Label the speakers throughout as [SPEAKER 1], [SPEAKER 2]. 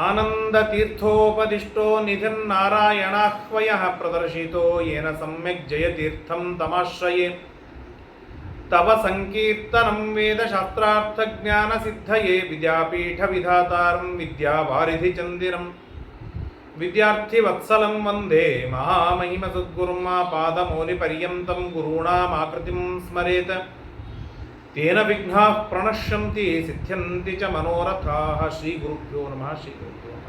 [SPEAKER 1] ఆనందతీర్థోపదిష్టో నిధిర్నారాయణాహ్వయ ప్రదర్శితో ఏన సమ్యక్ జయతీర్థం తమాశ్రయే తవ సంకీర్తనం వేదశాస్త్రార్థజ్ఞానసిద్ధయే విద్యాపీఠ విధాతారం విద్యావారిధి చందిరం విద్యార్థివత్సలం వందే మహామహిమ సద్గురుమా పాదమౌలిపర్యంతం గురూణామాకృతిం స్మరేత तेन विघ्ना प्रणश्यन्ति, सिद्ध्यन्ति च मनोरथाः श्रीगुरुभ्यो नमः श्रीगुरुभ्यो नमः।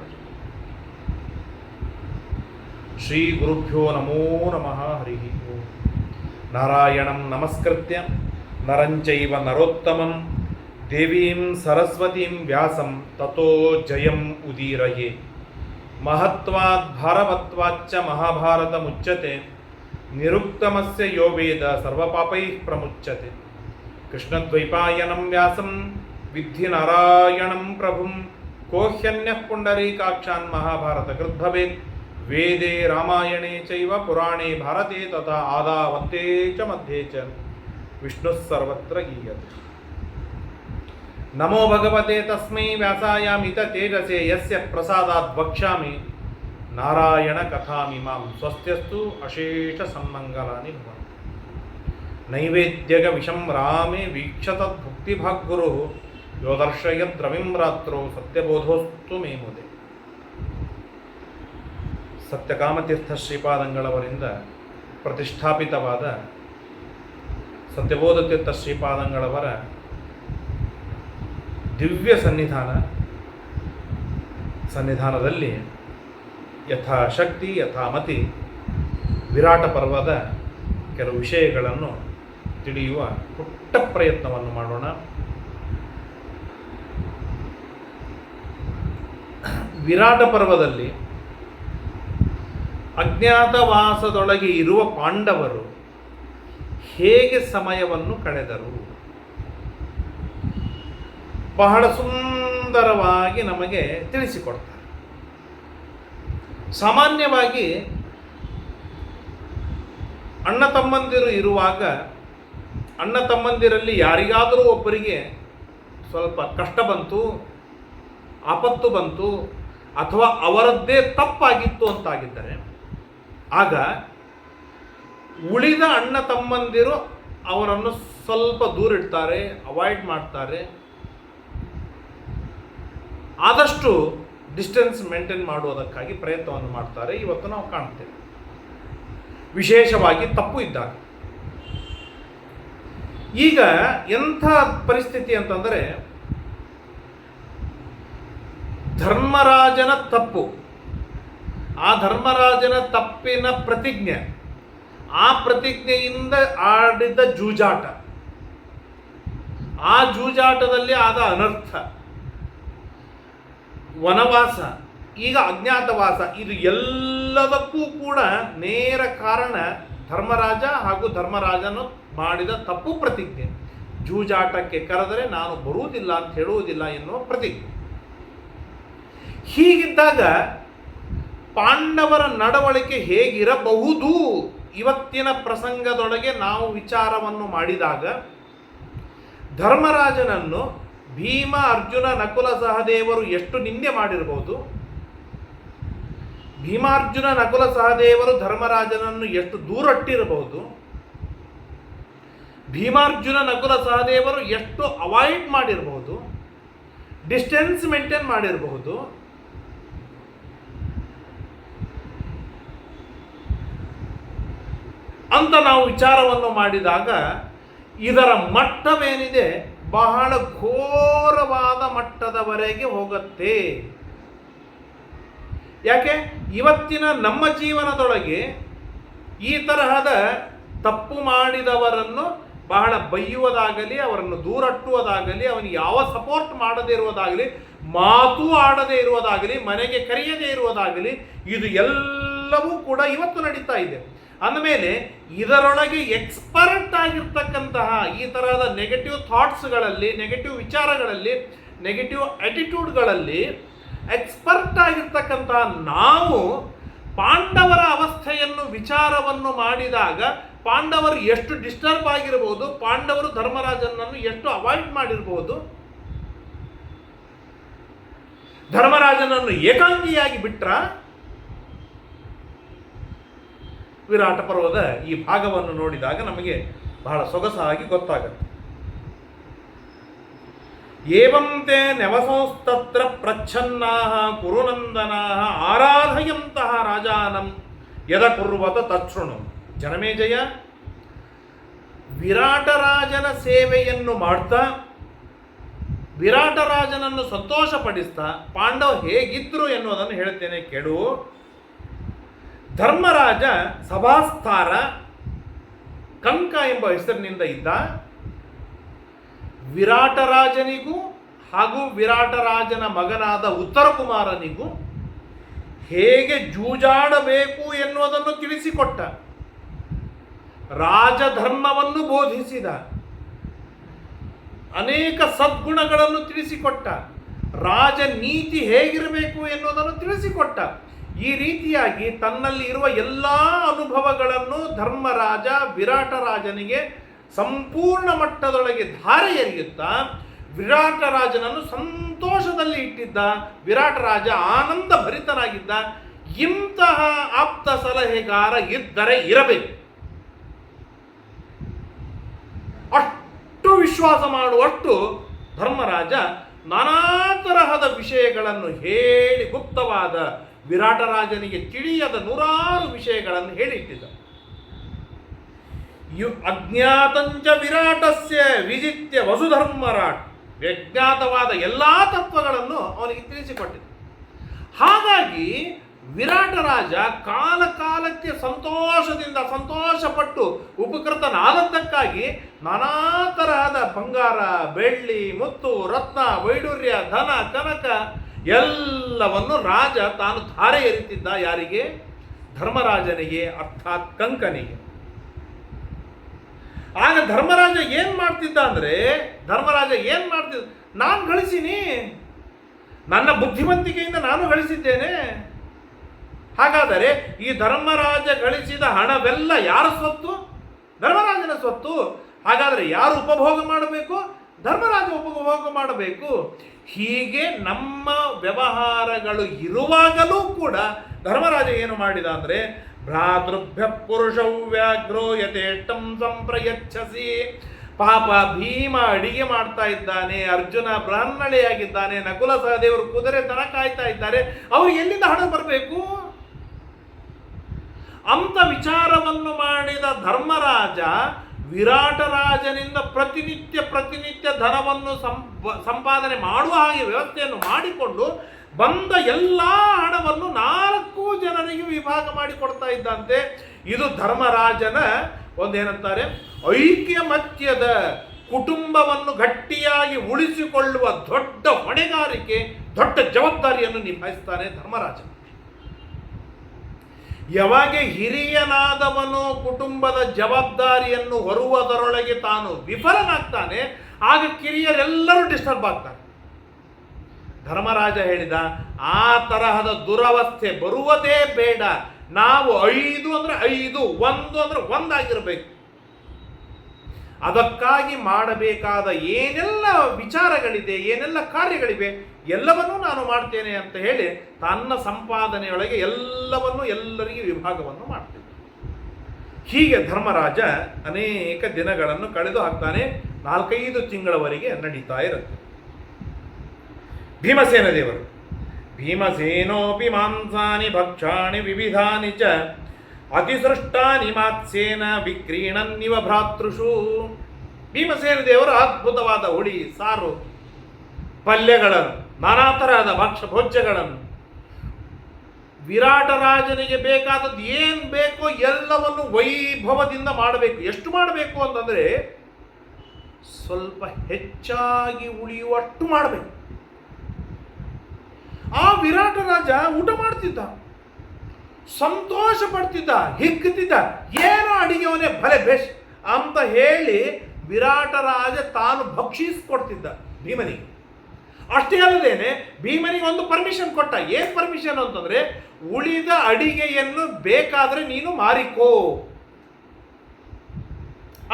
[SPEAKER 1] श्रीगुरुभ्यो नमो नमः, हरिः ओम्। नारायणं नमस्कृत्य नरं चैव नरोत्तमं। देवीं सरस्वतीं व्यासं ततो जयम् उदीरये। महत्वात् भारवत्वाच्च महाभारतमुच्यते। निरुक्तमस्य यो वेद सर्वपापैः प्रमुच्यते। ಕೃಷ್ಣದ್ವೈಪಾಯನಂ ವ್ಯಾಸಂ ವಿಧಿ ನಾರಾಯಣಂ ಪ್ರಭುಂ. ಕೋಹ್ಯನ್ಯಃ ಪುಂಡರೀಕಾಕ್ಷಾನ್ ಮಹಾಭಾರತ ಕೃದ್ಭವೇತ್ ವೇದೆ ರಾಮಾಯಣೆ ಚೈವ ಪುರಾಣೇ ಭಾರತೆ ತಥಾ ಆದಾವಂತೆ ಚ ಮಧ್ಯೆ ಚ. ವಿಷ್ಣು ಸರ್ವತ್ರ ಗೀಯತೆ. ನಮೋ ಭಗವತೆ ತಸ್ಮೈ ವ್ಯಾಸಾಯಾಮಿತ ತೇಜಸೆ ಯಸ್ಯ ಪ್ರಸಾದಾತ್ ವಕ್ಷ್ಯಾಮಿ. ನಾರಾಯಣ ಕಥಾಮಿ ಮಾಂ ಸ್ವಸ್ಥ್ಯಸ್ತು ಅಶೇಷ ಸನ್ಮಂಗಲಾನಿ ಭವಂತು. ನೈವೇದ್ಯಗ ವಿಷಂ ರಾಮೇ ವೀಕ್ಷತದ್ ಭುಕ್ತಿಭಾಗ್ಗುರು ಯೋದರ್ಶಯದ್ರವಿಂ ರಾತ್ರೋ ಸತ್ಯಬೋಧೋಸ್ತು ಮೇಮುದೆ ಸತ್ಯಕಾಮತೀರ್ಥ ಶ್ರೀಪಾದಂಗಳವರಿಂದ ಪ್ರತಿಷ್ಠಾಪಿತವಾದ ಸತ್ಯಬೋಧ ತೀರ್ಥ ಶ್ರೀಪಾದಂಗಳವರ ದಿವ್ಯ ಸನ್ನಿಧಾನ ಸನ್ನಿಧಾನದಲ್ಲಿ ಯಥಾಶಕ್ತಿ, ಯಥಾಮತಿ ವಿರಾಟ ಪರ್ವದ ಕೆಲವು ವಿಷಯಗಳನ್ನು ತಿಳಿಯುವ ಪುಟ್ಟ ಪ್ರಯತ್ನವನ್ನು ಮಾಡೋಣ. ವಿರಾಟ ಪರ್ವದಲ್ಲಿ ಅಜ್ಞಾತವಾಸದೊಳಗೆ ಇರುವ ಪಾಂಡವರು ಹೇಗೆ ಸಮಯವನ್ನು ಕಳೆದರು? ಬಹಳ ಸುಂದರವಾಗಿ ನಮಗೆ ತಿಳಿಸಿಕೊಡ್ತಾರೆ. ಸಾಮಾನ್ಯವಾಗಿ ಅಣ್ಣ ತಮ್ಮಂದಿರು ಇರುವಾಗ ಅಣ್ಣ ತಮ್ಮಂದಿರಲ್ಲಿ ಯಾರಿಗಾದರೂ ಒಬ್ಬರಿಗೆ ಸ್ವಲ್ಪ ಕಷ್ಟ ಬಂತು, ಆಪತ್ತು ಬಂತು, ಅಥವಾ ಅವರದ್ದೇ ತಪ್ಪಾಗಿತ್ತು ಅಂತಾಗಿದ್ದರೆ, ಆಗ ಉಳಿದ ಅಣ್ಣ ತಮ್ಮಂದಿರು ಅವರನ್ನು ಸ್ವಲ್ಪ ದೂರಿಡ್ತಾರೆ ಅವಾಯ್ಡ್ ಮಾಡ್ತಾರೆ. ಆದಷ್ಟು ಡಿಸ್ಟೆನ್ಸ್ ಮೇಂಟೈನ್ ಮಾಡುವುದಕ್ಕಾಗಿ ಪ್ರಯತ್ನವನ್ನು ಮಾಡ್ತಾರೆ. ಇವತ್ತು ನಾವು ಕಾಣ್ತೇವೆ. ವಿಶೇಷವಾಗಿ ತಪ್ಪು ಇದ್ದಾಗ. ಈಗ ಎಂಥ ಪರಿಸ್ಥಿತಿ ಅಂತಂದರೆ ಧರ್ಮರಾಜನ ತಪ್ಪು. ಆ ಧರ್ಮರಾಜನ ತಪ್ಪಿನ ಪ್ರತಿಜ್ಞೆ, ಆ ಪ್ರತಿಜ್ಞೆಯಿಂದ ಆಡಿದ ಜೂಜಾಟ. ಆ ಜೂಜಾಟದಲ್ಲಿ ಆದ ಅನರ್ಥ, ವನವಾಸ, ಈಗ ಅಜ್ಞಾತವಾಸ, ಇದು ಎಲ್ಲದಕ್ಕೂ ಕೂಡ ನೇರ ಕಾರಣ ಧರ್ಮರಾಜ ಹಾಗೂ ಧರ್ಮರಾಜನು ಮಾಡಿದ ತಪ್ಪು ಪ್ರತಿಜ್ಞೆ. ಜೂಜಾಟಕ್ಕೆ ಕರೆದರೆ ನಾನು ಬರುವುದಿಲ್ಲ ಅಂತ ಹೇಳುವುದಿಲ್ಲ ಎನ್ನುವ ಪ್ರತಿಜ್ಞೆ. ಹೀಗಿದ್ದಾಗ ಪಾಂಡವರ ನಡವಳಿಕೆ ಹೇಗಿರಬಹುದು? ಇವತ್ತಿನ ಪ್ರಸಂಗದೊಳಗೆ ನಾವು ವಿಚಾರವನ್ನು ಮಾಡಿದಾಗ ಧರ್ಮರಾಜನನ್ನು ಭೀಮ, ಅರ್ಜುನ, ನಕುಲ ಸಹದೇವರು ಎಷ್ಟು ನಿಂದೆ ಮಾಡಿರಬಹುದು ಭೀಮಾರ್ಜುನ ನಕುಲ ಸಹದೇವರು ಧರ್ಮರಾಜನನ್ನು ಎಷ್ಟು ದೂರಟ್ಟಿರಬಹುದು ಭೀಮಾರ್ಜುನ ನಕುಲ ಸಹದೇವರು ಎಷ್ಟು ಅವಾಯ್ಡ್ ಮಾಡಿರಬಹುದು? ಡಿಸ್ಟೆನ್ಸ್ ಮೇಂಟೈನ್ ಮಾಡಿರಬಹುದು? ಅಂತ ನಾವು ವಿಚಾರವನ್ನು ಮಾಡಿದಾಗ ಇದರ ಮಟ್ಟವೇನಿದೆ? ಬಹಳ ಘೋರವಾದ ಮಟ್ಟದವರೆಗೆ ಹೋಗುತ್ತೆ. ಯಾಕೆ? ಇವತ್ತಿನ ನಮ್ಮ ಜೀವನದೊಳಗೆ ಈ ತರಹದ ತಪ್ಪು ಮಾಡಿದವರನ್ನು ಬಹಳ ಬೈಯುವುದಾಗಲಿ, ಅವರನ್ನು ದೂರಟ್ಟುವುದಾಗಲಿ ಅವನಿಗೆ ಯಾವ ಸಪೋರ್ಟ್ ಮಾಡದೇ ಇರುವುದಾಗಲಿ, ಮಾತು ಆಡದೇ ಇರುವುದಾಗಲಿ, ಮನೆಗೆ ಕರೆಯದೇ ಇರುವುದಾಗಲಿ, ಇದು ಎಲ್ಲವೂ ಕೂಡ ಇವತ್ತು ನಡೀತಾ ಇದೆ. ಅಂದಮೇಲೆ ಇದರೊಳಗೆ ಎಕ್ಸ್ಪರ್ಟ್ ಆಗಿರ್ತಕ್ಕಂತಹ ಈ ತರಹದ ನೆಗೆಟಿವ್ ಥಾಟ್ಸ್ಗಳಲ್ಲಿ ನೆಗೆಟಿವ್ ವಿಚಾರಗಳಲ್ಲಿ ನೆಗೆಟಿವ್ ಆಟಿಟ್ಯೂಡ್ಗಳಲ್ಲಿ ಎಕ್ಸ್ಪರ್ಟ್ ಆಗಿರ್ತಕ್ಕಂಥ ನಾವು ಪಾಂಡವರ ಅವಸ್ಥೆಯನ್ನು ವಿಚಾರವನ್ನು ಮಾಡಿದಾಗ ಪಾಂಡವರು ಎಷ್ಟು ಡಿಸ್ಟರ್ಬ್ ಆಗಿರ್ಬೋದು, ಪಾಂಡವರು ಧರ್ಮರಾಜನನ್ನು ಎಷ್ಟು ಅವಾಯ್ಡ್ ಮಾಡಿರ್ಬೋದು, ಧರ್ಮರಾಜನನ್ನು ಏಕಾಂಗಿಯಾಗಿ ಬಿಟ್ರ ವಿರಾಟ ಪರ್ವದ ಈ ಭಾಗವನ್ನು ನೋಡಿದಾಗ ನಮಗೆ ಬಹಳ ಸೊಗಸಾಗಿ ಗೊತ್ತಾಗುತ್ತೆ. ಏವಂತೆ ನೆವಸೋಸ್ತತ್ರ ಪ್ರಚ್ಛನ್ನಾಹ ಕುರುನಂದನಾ ಆರಾಧಯಂತಹ ರಾಜಾನಂ ಯದ ಕುರುವತ ತತ್ಸೃಣು ಜನಮೇಜಯ ವಿರಾಟರಾಜನ ಸೇವೆಯನ್ನು ಮಾಡ್ತಾ, ವಿರಾಟರಾಜನನ್ನು ಸಂತೋಷಪಡಿಸ್ತಾ, ಪಾಂಡವ ಹೇಗಿದ್ರು ಎನ್ನುವುದನ್ನು ಹೇಳ್ತೇನೆ ಕೆಡು ಧರ್ಮರಾಜ ಸಭಾಸ್ಥಾರ ಕಂಕ ಎಂಬ ಹೆಸರಿನಿಂದ ಇದ್ದ ವಿರಾಟರಾಜನಿಗೂ ಹಾಗೂ ವಿರಾಟರಾಜನ ಮಗನಾದ ಉತ್ತರ ಕುಮಾರನಿಗೂ ಹೇಗೆ ಜೂಜಾಡಬೇಕು ಎನ್ನುವುದನ್ನು ತಿಳಿಸಿಕೊಟ್ಟ. ರಾಜಧರ್ಮವನ್ನು ಬೋಧಿಸಿದ. ಅನೇಕ ಸದ್ಗುಣಗಳನ್ನು ತಿಳಿಸಿಕೊಟ್ಟ. ರಾಜನೀತಿ ಹೇಗಿರಬೇಕು ಎನ್ನುವುದನ್ನು ತಿಳಿಸಿಕೊಟ್ಟ. ಈ ರೀತಿಯಾಗಿ ತನ್ನಲ್ಲಿ ಇರುವ ಎಲ್ಲ ಅನುಭವಗಳನ್ನು ಧರ್ಮರಾಜ ವಿರಾಟರಾಜನಿಗೆ ಸಂಪೂರ್ಣ ಮಟ್ಟದೊಳಗೆ ಧಾರೆ ಎರೆಯುತ್ತಾ ವಿರಾಟರಾಜನನ್ನು ಸಂತೋಷದಲ್ಲಿ ಇಟ್ಟಿದ್ದ ವಿರಾಟರಾಜ ಆನಂದ ಭರಿತನಾಗಿದ್ದ ಇಂತಹ ಆಪ್ತ ಸಲಹೆಗಾರ ಇದ್ದರೆ ಇರಬೇಕು. ಅಷ್ಟು ವಿಶ್ವಾಸ ಮಾಡುವಷ್ಟು ಧರ್ಮರಾಜ ನಾನಾ ತರಹದ ವಿಷಯಗಳನ್ನು ಹೇಳಿ ಗುಪ್ತವಾದ ವಿರಾಟರಾಜನಿಗೆ ತಿಳಿಯದ ನೂರಾರು ವಿಷಯಗಳನ್ನು ಹೇಳಿಟ್ಟಿದ್ದ. ಯು ಅಜ್ಞಾತಂಚ ವಿರಾಟಸ್ಯ ವಿಜಿತ್ಯ ವಸುಧರ್ಮರಾಟ್. ವ್ಯಜ್ಞಾತವಾದ ಎಲ್ಲ ತತ್ವಗಳನ್ನು ಅವನಿಗೆ ತಿಳಿಸಿಕೊಟ್ಟಿದೆ. ಹಾಗಾಗಿ ವಿರಾಟರಾಜ ಕಾಲ ಕಾಲಕ್ಕೆ ಸಂತೋಷದಿಂದ ಸಂತೋಷಪಟ್ಟು ಉಪಕೃತನಾದದ್ದಕ್ಕಾಗಿ ನಾನಾ ತರಹದ ಬಂಗಾರ, ಬೆಳ್ಳಿ, ಮುತ್ತು, ರತ್ನ ವೈಡೂರ್ಯ ಧನ, ಕನಕ ಎಲ್ಲವನ್ನು ರಾಜ ತಾನು ಧಾರೆ ಎರಿತಿದ್ದ ಯಾರಿಗೆ? ಧರ್ಮರಾಜನಿಗೆ, ಅರ್ಥಾತ್ ಕಂಕನಿಗೆ. ಆಗ ಧರ್ಮರಾಜ ಏನು ಮಾಡ್ತಿದ್ದ ಅಂದರೆ, ಧರ್ಮರಾಜ ಏನು ಮಾಡ್ತಿದ್ದ? ನಾನು ಗಳಿಸೀನಿ. ನನ್ನ ಬುದ್ಧಿವಂತಿಕೆಯಿಂದ ನಾನು ಗಳಿಸಿದ್ದೇನೆ. ಹಾಗಾದರೆ ಈ ಧರ್ಮರಾಜ ಗಳಿಸಿದ ಹಣವೆಲ್ಲ ಯಾರ ಸ್ವತ್ತು? ಧರ್ಮರಾಜನ ಸ್ವತ್ತು. ಹಾಗಾದರೆ ಯಾರು ಉಪಭೋಗ ಮಾಡಬೇಕು? ಧರ್ಮರಾಜ ಉಪಭೋಗ ಮಾಡಬೇಕು. ಹೀಗೆ ನಮ್ಮ ವ್ಯವಹಾರಗಳು ಇರುವಾಗಲೂ ಕೂಡ ಧರ್ಮರಾಜ ಏನು ಮಾಡಿದ ಅಂದರೆ ಭ್ರಾತೃಭ್ಯ ಪುರುಷೌ ವ್ಯಾಘ್ರೋ ಯಥೇಷ್ಟಂ ಸಂಪ್ರಯಚ್ಛಸಿ ಪಾಪ ಭೀಮ ಅಡಿಗೆ ಮಾಡ್ತಾ ಇದ್ದಾನೆ, ಅರ್ಜುನ ಬ್ರಾಹ್ಮಣೆಯಾಗಿದ್ದಾನೆ, ನಕುಲ ಸಹದೇವರು ಕುದುರೆ ದನ ಕಾಯ್ತಾ ಇದ್ದಾರೆ, ಅವರು ಎಲ್ಲಿಂದ ಹಣ ಬರಬೇಕು? ಅಂತ ವಿಚಾರವನ್ನು ಮಾಡಿದ ಧರ್ಮರಾಜ ವಿರಾಟರಾಜನಿಂದ ಪ್ರತಿನಿತ್ಯ ಪ್ರತಿನಿತ್ಯ ಧನವನ್ನು ಸಂಪಾದನೆ ಮಾಡುವ ಹಾಗೆ ವ್ಯವಸ್ಥೆಯನ್ನು ಮಾಡಿಕೊಂಡು ಬಂದ ಎಲ್ಲ ಹಣವನ್ನು ನಾಲ್ಕು ಜನರಿಗೆ ವಿಭಾಗ ಮಾಡಿ ಕೊಡ್ತಾ ಇದ್ದಂತೆ ಇದು ಧರ್ಮರಾಜನ ಒಂದೇನಂತಾರೆ ಐಕ್ಯಮತ್ಯದ ಕುಟುಂಬವನ್ನು ಗಟ್ಟಿಯಾಗಿ ಉಳಿಸಿಕೊಳ್ಳುವ ದೊಡ್ಡ ಹೊಣೆಗಾರಿಕೆ, ದೊಡ್ಡ ಜವಾಬ್ದಾರಿಯನ್ನು ನಿಭಾಯಿಸ್ತಾನೆ ಧರ್ಮರಾಜ. ಯಾವಾಗ ಹಿರಿಯನಾದವನು ಕುಟುಂಬದ ಜವಾಬ್ದಾರಿಯನ್ನು ಹೊರುವುದರೊಳಗೆ ತಾನು ವಿಫಲನಾಗ್ತಾನೆ, ಆಗ ಕಿರಿಯರೆಲ್ಲರೂ ಡಿಸ್ಟರ್ಬ್ ಆಗ್ತಾರೆ. ಧರ್ಮರಾಜ ಹೇಳಿದ, ಆ ತರಹದ ದುರವಸ್ಥೆ ಬರುವುದೇ ಬೇಡ. ನಾವು ಐದು ಅಂದ್ರೆ ಐದು, ಒಂದು ಅಂದ್ರೆ ಒಂದಾಗಿರ್ಬೇಕು. ಅದಕ್ಕಾಗಿ ಮಾಡಬೇಕಾದ ಏನೆಲ್ಲ ವಿಚಾರಗಳಿದೆ, ಏನೆಲ್ಲ ಕಾರ್ಯಗಳಿವೆ, ಎಲ್ಲವನ್ನೂ ನಾನು ಮಾಡ್ತೇನೆ ಅಂತ ಹೇಳಿ ತನ್ನ ಸಂಪಾದನೆಯೊಳಗೆ ಎಲ್ಲವನ್ನೂ ಎಲ್ಲರಿಗೆ ವಿಭಾಗವನ್ನು ಮಾಡ್ತೇನೆ. ಹೀಗೆ ಧರ್ಮರಾಜ ಅನೇಕ ದಿನಗಳನ್ನು ಕಳೆದು ಹಾಕ್ತಾನೆ, ನಾಲ್ಕೈದು ತಿಂಗಳವರೆಗೆ ನಡೀತಾ ಇರುತ್ತೆ. ಭೀಮಸೇನ ದೇವರು. ಭೀಮಸೇನೋಪಿ ಮಾಂಸಾನಿ ಭಕ್ಷಾಣಿ ವಿವಿಧಾನಿ ಚ ಅತಿಸೃಷ್ಟಾನಿ ಮಾತ್ಸೇನ ವಿಕ್ರೀಣನ್ನಿವ ಭ್ರಾತೃಷು. ಭೀಮಸೇನ ದೇವರು ಅದ್ಭುತವಾದ ಹುಳಿ, ಸಾರು, ಪಲ್ಯಗಳನ್ನು ನಾನಾ ತರಹದ ಭಕ್ಷ ಭೋಜ್ಯಗಳನ್ನು ವಿರಾಟ ರಾಜನಿಗೆ ಬೇಕಾದದ್ದು ಏನು ಬೇಕೋ ಎಲ್ಲವನ್ನು ವೈಭವದಿಂದ ಮಾಡಬೇಕು. ಎಷ್ಟು ಮಾಡಬೇಕು ಅಂತಂದರೆ ಸ್ವಲ್ಪ ಹೆಚ್ಚಾಗಿ ಉಳಿಯುವಷ್ಟು ಮಾಡಬೇಕು. ಆ ವಿರಾಟ ರಾಜ ಊಟ ಮಾಡ್ತಿದ್ದ. ಸಂತೋಷ ಪಡ್ತಿದ್ದ ಹಿಗ್ಗುತ್ತಿದ್ದ ಏನೋ ಅಡಿಗೆವನೇ ಭಲೆ ಬೆಸ್ಟ್ ಅಂತ ಹೇಳಿ ವಿರಾಟ ರಾಜ ತಾನು ಭಕ್ಷಿಸ್ಕೊಡ್ತಿದ್ದ ಭೀಮನಿಗೆ. ಅಷ್ಟೇ ಅಲ್ಲದೇನೆ ಭೀಮನಿಗೆ ಒಂದು ಪರ್ಮಿಷನ್ ಕೊಟ್ಟ. ಏನು ಪರ್ಮಿಷನ್ ಅಂತಂದ್ರೆ, ಉಳಿದ ಅಡಿಗೆಯನ್ನು ಬೇಕಾದ್ರೆ ನೀನು ಮಾರಿಕೋ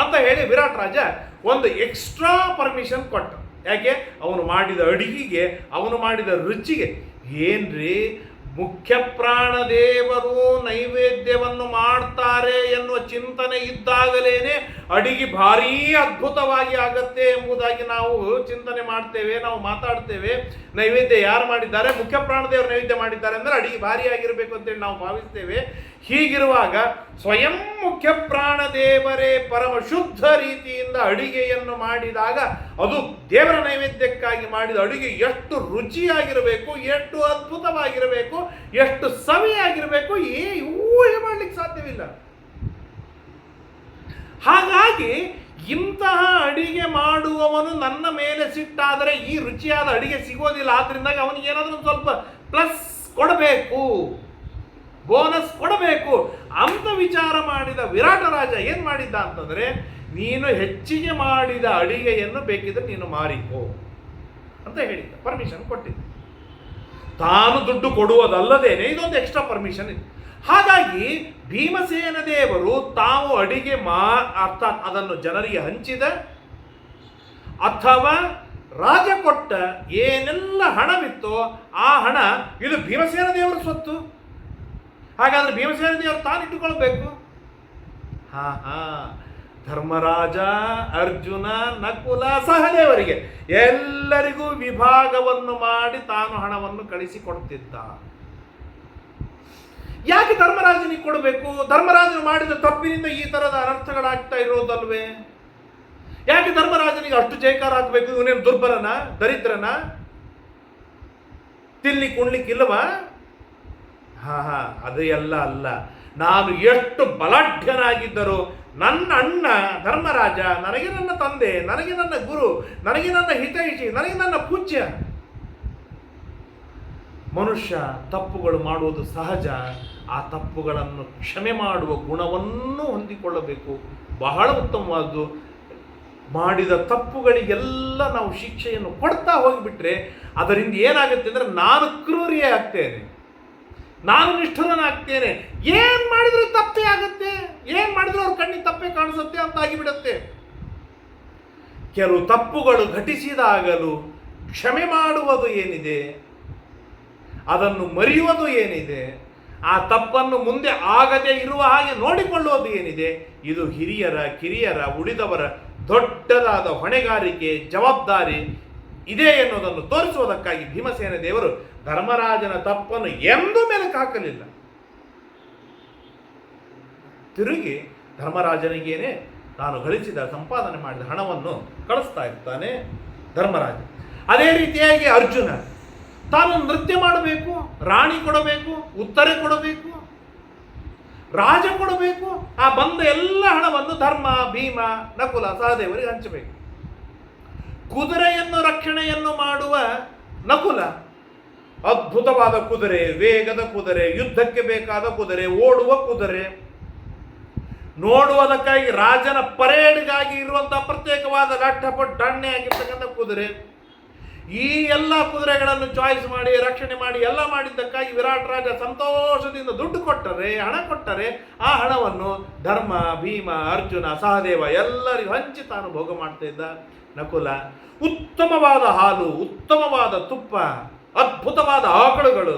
[SPEAKER 1] ಅಂತ ಹೇಳಿ ವಿರಾಟ್ ರಾಜ ಒಂದು ಎಕ್ಸ್ಟ್ರಾ ಪರ್ಮಿಷನ್ ಕೊಟ್ಟ. ಯಾಕೆ? ಅವನು ಮಾಡಿದ ಅಡಿಗೆಗೆ, ಅವನು ಮಾಡಿದ ರುಚಿಗೆ. ಏನ್ರಿ? ಮುಖ್ಯ ಪ್ರಾಣದೇವರು ನೈವೇದ್ಯವನ್ನು ಮಾಡ್ತಾರೆ ಎನ್ನುವ ಚಿಂತನೆ ಇದ್ದಾಗಲೇನೆ ಅಡಿಗೆ ಭಾರೀ ಅದ್ಭುತವಾಗಿ ಆಗತ್ತೆ ಎಂಬುದಾಗಿ ನಾವು ಚಿಂತನೆ ಮಾಡ್ತೇವೆ, ನಾವು ಮಾತಾಡ್ತೇವೆ. ನೈವೇದ್ಯ ಯಾರು ಮಾಡಿದ್ದಾರೆ? ಮುಖ್ಯ ಪ್ರಾಣದೇವರು ನೈವೇದ್ಯ ಮಾಡಿದ್ದಾರೆ ಅಂದರೆ ಅಡಿಗೆ ಭಾರಿ ಆಗಿರಬೇಕು ಅಂತೇಳಿ ನಾವು ಭಾವಿಸ್ತೇವೆ. ಹೀಗಿರುವಾಗ ಸ್ವಯಂ ಮುಖ್ಯ ಪ್ರಾಣ ದೇವರೇ ಪರಮ ಶುದ್ಧ ರೀತಿಯಿಂದ ಅಡಿಗೆಯನ್ನು ಮಾಡಿದಾಗ ಅದು ದೇವರ ನೈವೇದ್ಯಕ್ಕಾಗಿ ಮಾಡಿದ ಅಡುಗೆ ಎಷ್ಟು ರುಚಿಯಾಗಿರಬೇಕು, ಎಷ್ಟು ಅದ್ಭುತವಾಗಿರಬೇಕು, ಎಷ್ಟು ಸವಿಯಾಗಿರಬೇಕು, ಏ ಊಹೆ ಮಾಡ್ಲಿಕ್ಕೆ ಸಾಧ್ಯವಿಲ್ಲ. ಹಾಗಾಗಿ ಇಂತಹ ಅಡಿಗೆ ಮಾಡುವವನು ನನ್ನ ಮೇಲೆ ಸಿಟ್ಟಾದರೆ ಈ ರುಚಿಯಾದ ಅಡಿಗೆ ಸಿಗೋದಿಲ್ಲ. ಆದ್ದರಿಂದ ಅವನಿಗೆ ಏನಾದರೂ ಸ್ವಲ್ಪ ಪ್ಲಸ್ ಕೊಡಬೇಕು. ಬೋನಸ್ ಕೊಡಬೇಕು. ಅಂತ ವಿಚಾರ ಮಾಡಿದ ವಿರಾಟ ರಾಜ ಏನು ಮಾಡಿದ್ದ ಅಂತಂದ್ರೆ, ನೀನು ಹೆಚ್ಚಿಗೆ ಮಾಡಿದ ಅಡಿಗೆಯನ್ನು ಬೇಕಿದ್ರೆ ನೀನು ಮಾರಿಕೋ ಅಂತ ಹೇಳಿದ್ದ. ಪರ್ಮಿಷನ್ ಕೊಟ್ಟಿದ್ದ. ತಾನು ದುಡ್ಡು ಕೊಡುವುದಲ್ಲದೇನೆ ಇದೊಂದು ಎಕ್ಸ್ಟ್ರಾ ಪರ್ಮಿಷನ್ ಇದೆ ಹಾಗಾಗಿ ಭೀಮಸೇನ ದೇವರು ತಾವು ಅಡಿಗೆ ಮಾ, ಅರ್ಥಾತ್ ಅದನ್ನು ಜನರಿಗೆ ಹಂಚಿದ ಅಥವಾ ರಾಜ ಕೊಟ್ಟ ಏನೆಲ್ಲ ಹಣವಿತ್ತೋ ಆ ಹಣ, ಇದು ಭೀಮಸೇನ ದೇವರ ಸ್ವತ್ತು. ಹಾಗಾದ್ರೆ ಭೀಮಸೇನ ದೇವರು ತಾನು ಇಟ್ಟುಕೊಳ್ಬೇಕು? ಹಾ ಹಾ. ಧರ್ಮರಾಜ, ಅರ್ಜುನ, ನಕುಲ, ಸಹದೇವರಿಗೆ ಎಲ್ಲರಿಗೂ ವಿಭಾಗವನ್ನು ಮಾಡಿ ತಾನು ಹಣವನ್ನು ಕಳಿಸಿಕೊಡ್ತಿದ್ದ. ಯಾಕೆ ಧರ್ಮರಾಜನಿಗೆ ಕೊಡಬೇಕು? ಧರ್ಮರಾಜನು ಮಾಡಿದ ತಪ್ಪಿನಿಂದ ಈ ತರದ ಅನರ್ಥಗಳಾಗ್ತಾ ಇರೋದಲ್ವೇ? ಯಾಕೆ ಧರ್ಮರಾಜನಿಗೆ ಅಷ್ಟು ಜಯಕಾರ ಹಾಕಬೇಕು ಇವನೇನು ದುರ್ಬಲನ? ದರಿದ್ರನ? ತಿನ್ಲಿಕ್ಕೆ ಉಣ್ಲಿಕ್ಕಿಲ್ಲವಾ? ಹಾ ಹಾ, ಅದು ಎಲ್ಲ ಅಲ್ಲ. ನಾನು ಎಷ್ಟು ಬಲಾಢ್ಯನಾಗಿದ್ದರೂ ನನ್ನ ಅಣ್ಣ ಧರ್ಮರಾಜ, ನನಗೆ ನನ್ನ ತಂದೆ, ನನಗೆ ನನ್ನ ಗುರು, ನನಗೆ ನನ್ನ ಹಿತೈಷಿ, ನನಗೆ ನನ್ನ ಪೂಜ್ಯ. ಮನುಷ್ಯ ತಪ್ಪುಗಳು ಮಾಡುವುದು ಸಹಜ. ಆ ತಪ್ಪುಗಳನ್ನು ಕ್ಷಮೆ ಮಾಡುವ ಗುಣವನ್ನು ಹೊಂದಿಕೊಳ್ಳಬೇಕು. ಬಹಳ ಉತ್ತಮವಾದ್ದು. ಮಾಡಿದ ತಪ್ಪುಗಳಿಗೆಲ್ಲ ನಾವು ಶಿಕ್ಷೆಯನ್ನು ಕೊಡ್ತಾ ಹೋಗಿಬಿಟ್ರೆ ಅದರಿಂದ ಏನಾಗುತ್ತೆ ಅಂದರೆ ನಾನು ಕ್ರೂರಿಯೇ ಆಗ್ತೇನೆ ನಾನು ನಿಷ್ಠುರನಾಗ್ತೇನೆ. ಏನು ಮಾಡಿದ್ರು ತಪ್ಪೇ ಆಗುತ್ತೆ. ಏನು ಮಾಡಿದ್ರು ಅವ್ರ ಕಣ್ಣಿಗೆ ತಪ್ಪೇ ಕಾಣಿಸುತ್ತೆ ಅಂತ ಆಗಿಬಿಡುತ್ತೆ. ಕೆಲವು ತಪ್ಪುಗಳು ಘಟಿಸಿದಾಗಲೂ ಕ್ಷಮೆ ಮಾಡುವುದು ಏನಿದೆ? ಅದನ್ನು ಮರೆಯುವುದು ಏನಿದೆ? ಆ ತಪ್ಪನ್ನು ಮುಂದೆ ಆಗದೆ ಇರುವ ಹಾಗೆ ನೋಡಿಕೊಳ್ಳುವುದು ಏನಿದೆ? ಇದು ಹಿರಿಯರ ಕಿರಿಯರ ಉಳಿದವರ ದೊಡ್ಡದಾದ ಹೊಣೆಗಾರಿಕೆ, ಜವಾಬ್ದಾರಿ ಇದೆ ಎನ್ನುವುದನ್ನು ತೋರಿಸುವುದಕ್ಕಾಗಿ ಭೀಮಸೇನ ದೇವರು ಧರ್ಮರಾಜನ ತಪ್ಪನ್ನು ಎಂದೂ ಮೇಲಕ್ಕೆ ಹಾಕಲಿಲ್ಲ ತಿರುಗಿ ಧರ್ಮರಾಜನಿಗೇನೆ ತಾನು ಗಳಿಸಿದ ಸಂಪಾದನೆ ಮಾಡಿದ ಹಣವನ್ನು ಕಳಿಸ್ತಾ ಇರ್ತಾನೆ ಧರ್ಮರಾಜ. ಅದೇ ರೀತಿಯಾಗಿ ಅರ್ಜುನ, ತಾನು ನೃತ್ಯ ಮಾಡಬೇಕು, ರಾಣಿ ಕೊಡಬೇಕು, ಉತ್ತರ ಕೊಡಬೇಕು, ರಾಜ ಕೊಡಬೇಕು, ಆ ಬಂದ ಎಲ್ಲ ಹಣವನ್ನು ಧರ್ಮ, ಭೀಮ, ನಕುಲ ಸಹದೇವರಿಗೆ ಹಂಚಬೇಕು. ಕುದುರೆಯನ್ನು ರಕ್ಷಣೆಯನ್ನು ಮಾಡುವ ನಕುಲ. ಅದ್ಭುತವಾದ ಕುದುರೆ, ವೇಗದ ಕುದುರೆ, ಯುದ್ಧಕ್ಕೆ ಬೇಕಾದ ಕುದುರೆ, ಓಡುವ ಕುದುರೆ. ನೋಡುವುದಕ್ಕಾಗಿ ರಾಜನ ಪರೇಡ್ಗಾಗಿ ಇರುವಂತಹ ಪ್ರತ್ಯೇಕವಾದ ಲಟ್ಟಪಟ್ಟು ಡಣ್ಣೆ ಆಗಿರ್ತಕ್ಕಂಥ ಕುದುರೆ. ಈ ಎಲ್ಲ ಕುದುರೆಗಳನ್ನು ಚಾಯ್ಸ್ ಮಾಡಿ, ರಕ್ಷಣೆ ಮಾಡಿ, ಎಲ್ಲ ಮಾಡಿದ್ದಕ್ಕಾಗಿ ವಿರಾಟ್ ರಾಜ ಸಂತೋಷದಿಂದ ದುಡ್ಡು ಕೊಟ್ಟರೆ, ಹಣ ಕೊಟ್ಟರೆ ಆ ಹಣವನ್ನು ಧರ್ಮ, ಭೀಮ, ಅರ್ಜುನ, ಸಹದೇವ ಎಲ್ಲರಿಗೂ ಹಂಚಿ ತಾನು ಭೋಗ ಮಾಡ್ತಾ ಇದ್ದ. ನಕುಲ, ಉತ್ತಮವಾದ ಹಾಲು, ಉತ್ತಮವಾದ ತುಪ್ಪ, ಅದ್ಭುತವಾದ ಆಕಳುಗಳು.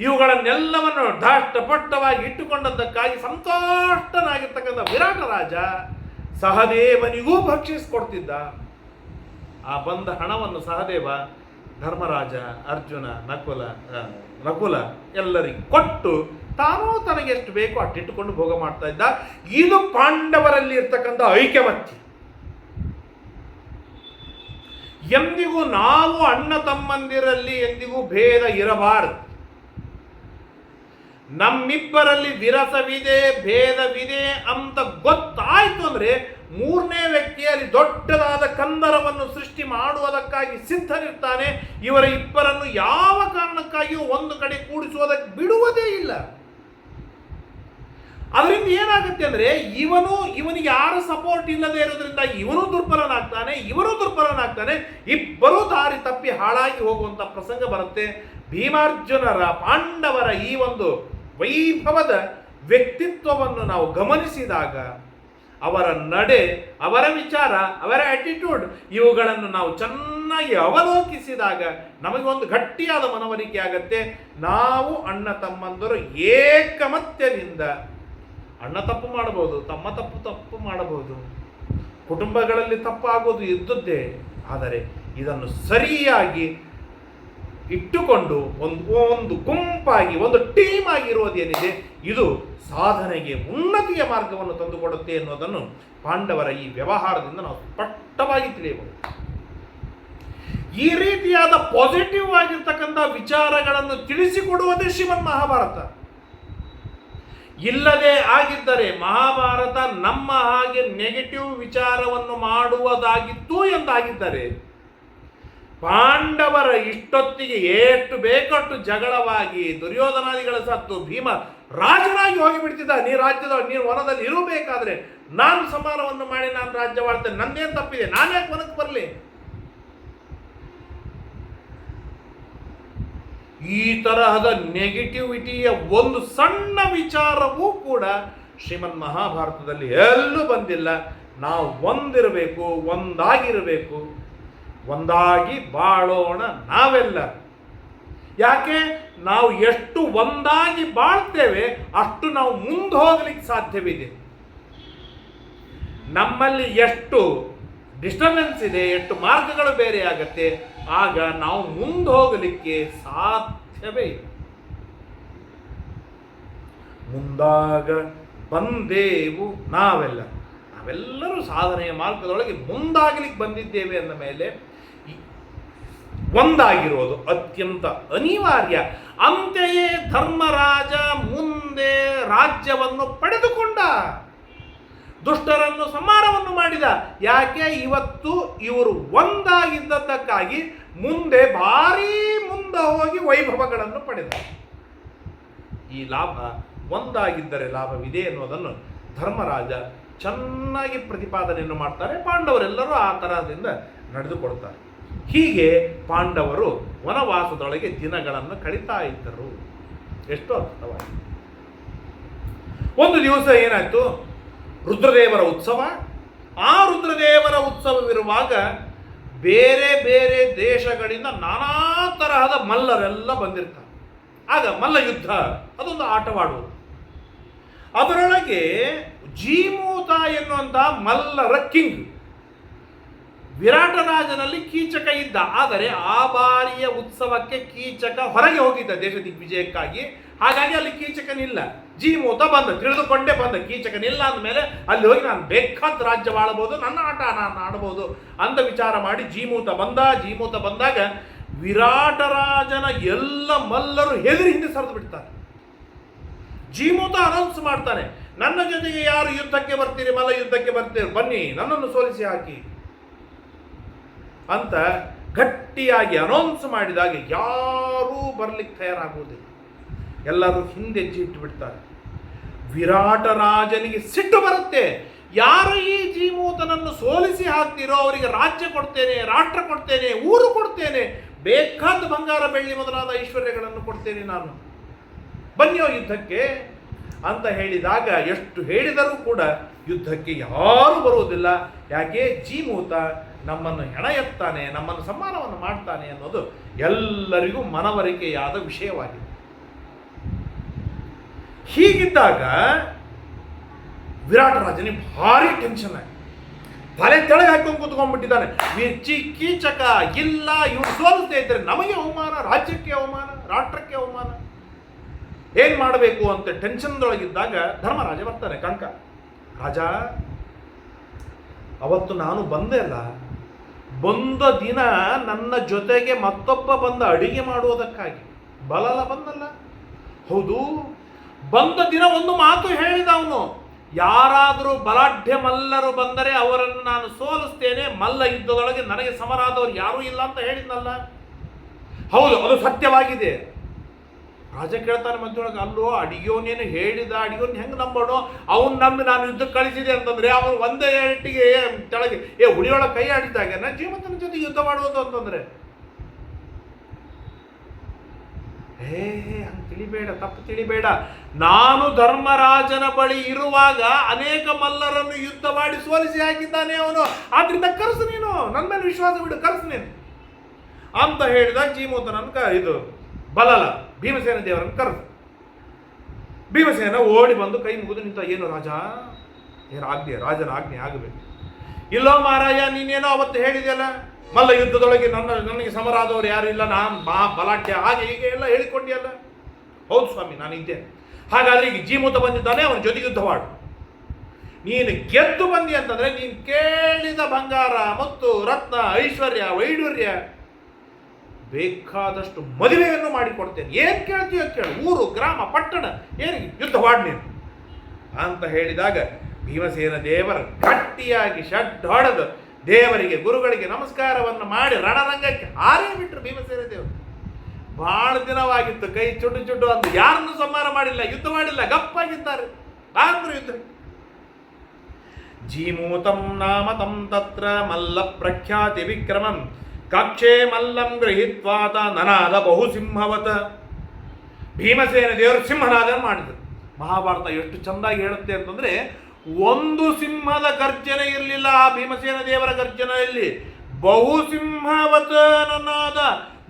[SPEAKER 1] ಇವುಗಳನ್ನೆಲ್ಲವನ್ನು ದಾಷ್ಟಪಟ್ಟವಾಗಿ ಇಟ್ಟುಕೊಂಡದ್ದಕ್ಕಾಗಿ ಸಂತೋಷ್ಟನಾಗಿರ್ತಕ್ಕಂಥ ವಿರಾಟ ರಾಜ ಸಹದೇವನಿಗೂ ಭಕ್ಷಿಸಿಕೊಡ್ತಿದ್ದ. ಆ ಬಂದ ಹಣವನ್ನು ಸಹದೇವ, ಧರ್ಮರಾಜ, ಅರ್ಜುನ, ನಕುಲ ನಕುಲ ಎಲ್ಲರಿಗೂ ಕೊಟ್ಟು ತಾನೂ ತನಗೆ ಎಷ್ಟು ಬೇಕೋ ಅಟ್ಟಿಟ್ಟುಕೊಂಡು ಭೋಗ ಮಾಡ್ತಾ ಇದ್ದ. ಇದು ಪಾಂಡವರಲ್ಲಿ ಇರ್ತಕ್ಕಂಥ ಐಕ್ಯಮತ್ಯ. ಎಂದಿಗೂ ನಾವು ಅಣ್ಣ ತಮ್ಮಂದಿರಲ್ಲಿ ಎಂದಿಗೂ ಭೇದ ಇರಬಾರದು. ನಮ್ಮಿಬ್ಬರಲ್ಲಿ ವಿರಸವಿದೆ, ಭೇದವಿದೆ ಅಂತ ಗೊತ್ತಾಯ್ತು ಅಂದ್ರೆ ಮೂರನೇ ವ್ಯಕ್ತಿಯಲ್ಲಿ ದೊಡ್ಡದಾದ ಕಂದರವನ್ನು ಸೃಷ್ಟಿ ಮಾಡುವುದಕ್ಕಾಗಿ ಸಿದ್ಧನಿರ್ತಾನೆ. ಇವರ ಇಬ್ಬರನ್ನು ಯಾವ ಕಾರಣಕ್ಕಾಗಿಯೂ ಒಂದು ಕಡೆ ಕೂಡಿಸುವುದಕ್ಕೆ ಬಿಡುವುದೇ ಇಲ್ಲ. ಅದರಿಂದ ಏನಾಗುತ್ತೆ ಅಂದ್ರೆ ಇವನು, ಇವನಿಗೆ ಯಾರು ಸಪೋರ್ಟ್ ಇಲ್ಲದೆ ಇರೋದ್ರಿಂದ ಇವನು ದುರ್ಬಲನಾಗ್ತಾನೆ ಇವನು ದುರ್ಬಲನಾಗ್ತಾನೆ, ಇಬ್ಬರೂ ದಾರಿ ತಪ್ಪಿ ಹಾಳಾಗಿ ಹೋಗುವಂತ ಪ್ರಸಂಗ ಬರುತ್ತೆ. ಭೀಮಾರ್ಜುನರ ಪಾಂಡವರ ಈ ಒಂದು ವೈಭವದ ವ್ಯಕ್ತಿತ್ವವನ್ನು ನಾವು ಗಮನಿಸಿದಾಗ ಅವರ ನಡೆ, ಅವರ ವಿಚಾರ, ಅವರ ಆಟಿಟ್ಯೂಡ್ ಇವುಗಳನ್ನು ನಾವು ಚೆನ್ನಾಗಿ ಅವಲೋಕಿಸಿದಾಗ ನಮಗೆ ಒಂದು ಗಟ್ಟಿಯಾದ ಮನವರಿಕೆ ಆಗತ್ತೆ. ನಾವು ಅಣ್ಣ ತಮ್ಮಂದರು ಏಕಮತ್ಯದಿಂದ ಅಣ್ಣ ತಪ್ಪು ಮಾಡಬಹುದು, ತಮ್ಮ ತಪ್ಪು ತಪ್ಪು ಮಾಡಬಹುದು. ಕುಟುಂಬಗಳಲ್ಲಿ ತಪ್ಪಾಗೋದು ಇದ್ದದ್ದೇ, ಆದರೆ ಇದನ್ನು ಸರಿಯಾಗಿ ಇಟ್ಟುಕೊಂಡು ಒಂದು ಒಂದು ಗುಂಪಾಗಿ, ಒಂದು ಟೀಮ್ ಆಗಿರುವುದೇನಿದೆ ಇದು ಸಾಧನೆಗೆ ಉನ್ನತಿಯ ಮಾರ್ಗವನ್ನು ತಂದುಕೊಡುತ್ತೆ ಅನ್ನೋದನ್ನು ಪಾಂಡವರ ಈ ವ್ಯವಹಾರದಿಂದ ನಾವು ಸ್ಪಷ್ಟವಾಗಿ ತಿಳಿಯಬಹುದು. ಈ ರೀತಿಯಾದ ಪಾಸಿಟಿವ್ ಆಗಿರ್ತಕ್ಕಂಥ ವಿಚಾರಗಳನ್ನು ತಿಳಿಸಿಕೊಡುವುದೇ ಶ್ರೀಮನ್ ಮಹಾಭಾರತ. ಇಲ್ಲದೆ ಆಗಿದ್ದರೆ ಮಹಾಭಾರತ ನಮ್ಮ ಹಾಗೆ ನೆಗೆಟಿವ್ ವಿಚಾರವನ್ನು ಮಾಡುವುದಾಗಿತ್ತು ಎಂದಾಗಿದ್ದರೆ ಪಾಂಡವರ ಇಷ್ಟೊತ್ತಿಗೆ ಎಷ್ಟು ಬೇಕಷ್ಟು ಜಗಳವಾಗಿ ದುರ್ಯೋಧನಾದಿಗಳ ಸತ್ತು ಭೀಮ ರಾಜನಾಗಿ ಹೋಗಿಬಿಡ್ತಿದ್ದ ನೀ ರಾಜ್ಯದ ನೀನು ವನದಲ್ಲಿ ಇರಬೇಕಾದ್ರೆ ನಾನು ಸಮಾನವನ್ನು ಮಾಡಿ, ನಾನು ರಾಜ್ಯವಾಡ್ತೇನೆ ನಂದೇನು ತಪ್ಪಿದೆ? ನಾನೇ ವನಕ್ಕೆ ಬರಲಿ? ಈ ತರಹದ ನೆಗೆಟಿವಿಟಿಯ ಒಂದು ಸಣ್ಣ ವಿಚಾರವೂ ಕೂಡ ಶ್ರೀಮನ್ ಮಹಾಭಾರತದಲ್ಲಿ ಎಲ್ಲೂ ಬಂದಿಲ್ಲ. ನಾವು ಒಂದಿರಬೇಕು, ಒಂದಾಗಿರಬೇಕು. ಒಂದಾಗಿ ಬಾಳೋಣ ನಾವೆಲ್ಲ. ಯಾಕೆ? ನಾವು ಎಷ್ಟು ಒಂದಾಗಿ ಬಾಳ್ತೇವೆ ಅಷ್ಟು ನಾವು ಮುಂದೆ ಹೋಗ್ಲಿಕ್ಕೆ ಸಾಧ್ಯವಿದೆ. ನಮ್ಮಲ್ಲಿ ಎಷ್ಟು ಡಿಸ್ಟರ್ಬೆನ್ಸ್ ಇದೆ, ಎಷ್ಟು ಮಾರ್ಗಗಳು ಬೇರೆ ಆಗತ್ತೆ ಆಗ ನಾವು ಮುಂದೆ ಹೋಗಲಿಕ್ಕೆ ಸಾಧ್ಯವೇ ಮುಂದಾಗ ಬಂದೇವು ನಾವೆಲ್ಲ. ನಾವೆಲ್ಲರೂ ಸಾಧನೆಯ ಮಾರ್ಗದೊಳಗೆ ಮುಂದಾಗಲಿಕ್ಕೆ ಬಂದಿದ್ದೇವೆ ಅಂದ ಮೇಲೆ ಒಂದಾಗಿರೋದು ಅತ್ಯಂತ ಅನಿವಾರ್ಯ. ಅಂತೆಯೇ ಧರ್ಮರಾಜ ಮುಂದೆ ರಾಜ್ಯವನ್ನು ಪಡೆದುಕೊಂಡ. ದುಷ್ಟರನ್ನು ಸಂಹಾರವನ್ನು ಮಾಡಿದ. ಯಾಕೆ? ಇವತ್ತು ಇವರು ಒಂದಾಗಿದ್ದದ್ದಕ್ಕಾಗಿ ಮುಂದೆ ಭಾರೀ ಮುಂದೆ ಹೋಗಿ ವೈಭವಗಳನ್ನು ಪಡೆದ ಈ ಲಾಭ ಒಂದಾಗಿದ್ದರೆ ಲಾಭವಿದೆ ಎನ್ನುವುದನ್ನು ಧರ್ಮರಾಜ ಚೆನ್ನಾಗಿ ಪ್ರತಿಪಾದನೆಯನ್ನು ಮಾಡ್ತಾರೆ. ಪಾಂಡವರೆಲ್ಲರೂ ಆ ತರಹದಿಂದ ನಡೆದುಕೊಡ್ತಾರೆ ಹೀಗೆ ಪಾಂಡವರು ವನವಾಸದೊಳಗೆ ದಿನಗಳನ್ನು ಕಳೀತಾ ಇದ್ದರು. ಎಷ್ಟು ಅದ್ಭುತವಾಗಿ. ಒಂದು ದಿವಸ ಏನಾಯ್ತು? ರುದ್ರದೇವರ ಉತ್ಸವ. ಆ ರುದ್ರದೇವರ ಉತ್ಸವವಿರುವಾಗ ಬೇರೆ ಬೇರೆ ದೇಶಗಳಿಂದ ನಾನಾ ತರಹದ ಮಲ್ಲರೆಲ್ಲ ಬಂದಿರ್ತಾರೆ. ಆಗ ಮಲ್ಲ ಯುದ್ಧ ಅದೊಂದು ಆಟವಾಡುವುದು. ಅದರೊಳಗೆ ಜೀಮೂತ ಎನ್ನುವಂತಹ ಮಲ್ಲರ ಕಿಂಗ್. ವಿರಾಟರಾಜನಲ್ಲಿ ಕೀಚಕ ಇದ್ದ. ಆದರೆ ಆ ಬಾರಿಯ ಉತ್ಸವಕ್ಕೆ ಕೀಚಕ ಹೊರಗೆ ಹೋಗಿದ್ದ ದೇಶ ದಿಗ್ವಿಜಯಕ್ಕಾಗಿ ಹಾಗಾಗಿ ಅಲ್ಲಿ ಕೀಚಕನಿಲ್ಲ. ಜೀಮೂತ ಬಂದ ತಿಳಿದುಕೊಂಡೇ ಬಂದ ಕೀಚಕನಿಲ್ಲ ಅಂದಮೇಲೆ ಅಲ್ಲಿ ಹೋಗಿ ನಾನು ಬೇಕಾದ ರಾಜ್ಯ ಆಳಬಹುದು ನನ್ನ ಆಟ ನಾನು ಆಡಬಹುದು ಅಂತ ವಿಚಾರ ಮಾಡಿ ಜೀಮೂತ ಬಂದ ಜೀಮೂತ ಬಂದಾಗ ವಿರಾಟರಾಜನ ಎಲ್ಲ ಮಲ್ಲರು ಹೆದರಿ ಹಿಂದೆ ಸರಿದು ಬಿಡ್ತಾರೆ. ಜೀಮೂತ ಅನೌನ್ಸ್ ಮಾಡ್ತಾನೆ, ನನ್ನ ಜೊತೆಗೆ ಯಾರು ಯುದ್ಧಕ್ಕೆ ಬರ್ತೀರಿ ಮಲ್ಲ ಯುದ್ಧಕ್ಕೆ ಬರ್ತೀರಿ, ಬನ್ನಿ, ನನ್ನನ್ನು ಸೋಲಿಸಿ ಹಾಕಿ ಅಂತ ಗಟ್ಟಿಯಾಗಿ ಅನೌನ್ಸ್ ಮಾಡಿದಾಗ ಯಾರೂ ಬರ್ಲಿಕ್ಕೆ ತಯಾರಾಗುವುದಿಲ್ಲ. ಎಲ್ಲರೂ ಹಿಂದೆಜ್ಜೆ ಇಟ್ಟು ಬಿಡ್ತಾರೆ. ವಿರಾಟ ರಾಜನಿಗೆ ಸಿಟ್ಟು ಬರುತ್ತೆ. ಯಾರು ಈ ಜೀಮೂತನನ್ನು ಸೋಲಿಸಿ ಹಾಕ್ತೀರೋ ಅವರಿಗೆ ರಾಜ್ಯ ಕೊಡ್ತೇನೆ, ರಾಷ್ಟ್ರ ಕೊಡ್ತೇನೆ, ಊರು ಕೊಡ್ತೇನೆ ಬೇಕಾದ ಬಂಗಾರ ಬೆಳ್ಳಿ ಮೊದಲಾದ ಐಶ್ವರ್ಯಗಳನ್ನು ಕೊಡ್ತೇನೆ ನಾನು. ಬನ್ನಿಯೋ ಯುದ್ಧಕ್ಕೆ ಅಂತ ಹೇಳಿದಾಗ ಎಷ್ಟು ಹೇಳಿದರೂ ಕೂಡ ಯುದ್ಧಕ್ಕೆ ಯಾರು ಬರುವುದಿಲ್ಲ. ಯಾಕೆ? ಜೀಮೂತ ನಮ್ಮನ್ನು ಹೆಣ ಎತ್ತಾನೆ ನಮ್ಮನ್ನು ಸಮ್ಮಾನವನ್ನು ಮಾಡ್ತಾನೆ ಅನ್ನೋದು ಎಲ್ಲರಿಗೂ ಮನವರಿಕೆಯಾದ ವಿಷಯವಾಗಿದೆ. ಹೀಗಿದ್ದಾಗ ವಿರಾಟ ರಾಜನಿಗೆ ಭಾರಿ ಟೆನ್ಷನ್ ಆಗಿ ತಲೆ ತೆಳಗೆ ಹಾಕೊಂಡು ಕೂತ್ಕೊಂಡ್ಬಿಟ್ಟಿದ್ದಾನೆ. ಮಿರ್ಚಿ, ಕೀಚಕ, ಇಲ್ಲ, ಇವ್ರು ಸೋಲಿಸ್ತಾ ಇದ್ರೆ ನಮಗೆ ಅವಮಾನ, ರಾಜ್ಯಕ್ಕೆ ಅವಮಾನ, ರಾಷ್ಟ್ರಕ್ಕೆ ಅವಮಾನ. ಏನ್ ಮಾಡಬೇಕು ಅಂತ ಟೆನ್ಷನ್ದೊಳಗಿದ್ದಾಗ ಧರ್ಮರಾಜ ಬರ್ತಾನೆ ಕಂಕ ರಾಜ, ಅವತ್ತು ನಾನು ಬಂದೆ ಅಲ್ಲ. ಬಂದ ದಿನ ನನ್ನ ಜೊತೆಗೆ ಮತ್ತೊಬ್ಬ ಬಂದ ಅಡಿಗೆ ಮಾಡುವುದಕ್ಕಾಗಿ. ಬಲಲ ಬಂದಲ್ಲ. ಹೌದು ಬಂದ ದಿನ ಒಂದು ಮಾತು ಹೇಳಿದ ಅವನು, ಯಾರಾದರೂ ಬಲಾಢ್ಯ ಮಲ್ಲರು ಬಂದರೆ ಅವರನ್ನು ನಾನು ಸೋಲಿಸ್ತೇನೆ. ಮಲ್ಲ ಯುದ್ಧದೊಳಗೆ ನನಗೆ ಸಮರಾದವರು ಯಾರೂ ಇಲ್ಲ ಅಂತ ಹೇಳಿದ್ನಲ್ಲ? ಹೌದು, ಅದು ಸತ್ಯವಾಗಿದೆ. ರಾಜ ಕೇಳ್ತಾನೆ ಮಧ್ಯೊಳಗೆ ಅಲ್ಲೋ ಅಡಿಗೆವನೇನು ಹೇಳಿದ ಅಡಿಗೆವನ್ ಹೆಂಗೆ ನಂಬೋಣ? ಅವನ್ ನಂಬಿ ನಾನು ಯುದ್ಧಕ್ಕೆ ಕಳಿಸಿದೆ ಅಂತಂದ್ರೆ ಅವನು ಒಂದೇ ಏಟಿಗೆ ಕೆಳಗೆ ಏ ಹುಳಿಯೊಳಗೆ ಕೈ ನಾನು ಜೀವಂತನ ಜೊತೆ ಯುದ್ಧ ಮಾಡುವುದು ಅಂತಂದ್ರೆ. ಹೇ ಹಂಗೆ ತಿಳಿಬೇಡ, ತಪ್ಪು ತಿಳಿಬೇಡ. ನಾನು ಧರ್ಮರಾಜನ ಬಳಿ ಇರುವಾಗ ಅನೇಕ ಮಲ್ಲರನ್ನು ಯುದ್ಧ ಮಾಡಿ ಸೋಲಿಸಿ ಹಾಕಿದ್ದಾನೆ ಅವನು. ಆದ್ರಿಂದ ಕರೆಸು ನೀನು ನನ್ನ ಮೇಲೆ ವಿಶ್ವಾಸ ಬಿಡು, ಕರೆಸು ನೀನು. ಅಂತ ಹೇಳಿದಾಗ ಜೀಮೂತನನ್ನು ಕ, ಇದು ಬಲಲ ಭೀಮಸೇನ ದೇವರನ್ನು ಕರೆದು ಭೀಮಸೇನ ಓಡಿ ಬಂದು ಕೈ ಮುಗಿದು ನಿಂತ, ಏನು ರಾಜ? ಏನು ಆಜ್ಞೆ ರಾಜನ ಆಜ್ಞೆ ಆಗಬೇಕು. ಇಲ್ಲೋ ಮಾರಾಯ, ನೀನೇನೋ ಅವತ್ತು ಹೇಳಿದೆಯಲ್ಲ? ಮಲ್ಲ ಯುದ್ಧದೊಳಗೆ ನನ್ನ, ನನಗೆ ಸಮರಾದವರು ಯಾರು ಇಲ್ಲ ನಾನು ಮಾ ಬಲಾಢ್ಯ ಹಾಗೆ ಹೀಗೆ ಎಲ್ಲ ಹೇಳಿಕೊಂಡಿಯಲ್ಲ. ಹೌದು ಸ್ವಾಮಿ ನಾನು ಇದ್ದೇನೆ ಹಾಗಾದ್ರೆ ಈಗ ಜೀಮೂತ ಬಂದಿದ್ದಾನೆ, ಅವನ ಜೊತೆ ಯುದ್ಧ ಮಾಡು. ನೀನು ಗೆದ್ದು ಬಂದಿ ಅಂತಂದರೆ ನೀನು ಕೇಳಿದ ಬಂಗಾರ ಮತ್ತು ರತ್ನ, ಐಶ್ವರ್ಯ ವೈಡೂರ್ಯ ಬೇಕಾದಷ್ಟು ಮದುವೆಯನ್ನು ಮಾಡಿಕೊಡ್ತೇನೆ. ಏನು ಕೇಳ್ತೀಯೋ ಕೇಳು. ಊರು, ಗ್ರಾಮ, ಪಟ್ಟಣ ಏನು ಯುದ್ಧ ನೀನು. ಅಂತ ಹೇಳಿದಾಗ ಭೀಮಸೇನ ದೇವರ ಗಟ್ಟಿಯಾಗಿ ಶಡ್ ಹೊಡೆದು ದೇವರಿಗೆ, ಗುರುಗಳಿಗೆ ನಮಸ್ಕಾರವನ್ನು ಮಾಡಿ ರಣರಂಗಕ್ಕೆ ಹಾರೇ ಬಿಟ್ಟರು ಭೀಮಸೇನ ದೇವರು. ಬಹಳ ದಿನವಾಗಿತ್ತು, ಕೈ ಚುಟ್ಟು ಚುಟ್ಟು ಅಂತ ಯಾರನ್ನು ಸಂಹಾರ ಮಾಡಿಲ್ಲ, ಯುದ್ಧ ಮಾಡಿಲ್ಲ, ಗಪ್ಪಾಗಿದ್ದಾರೆ ಬಾಂದ್ರು ಯುದ್ಧ ಜೀಮೂತಂ ನಾಮ ತಂ ತತ್ರ ಮಲ್ಲ ಪ್ರಖ್ಯಾತಿ ವಿಕ್ರಮಂ, ಕಕ್ಷೆ ಮಲ್ಲಂ ಗೃಹಿತ್ವಾತ ನನಾದ ಬಹು ಸಿಂಹವತ ಭೀಮಸೇನ ದೇವರು ಸಿಂಹನಾದನ ಮಾಡಿದರು. ಮಹಾಭಾರತ ಎಷ್ಟು ಚಂದಾಗಿ ಹೇಳುತ್ತೆ ಅಂತಂದ್ರೆ ಒಂದು ಸಿಂಹದ ಗರ್ಜನೆ ಇರಲಿಲ್ಲ. ಆ ಭೀಮಸೇನ ದೇವರ ಗರ್ಜನೆಯಲ್ಲಿ ಬಹು ಸಿಂಹವತನನಾದ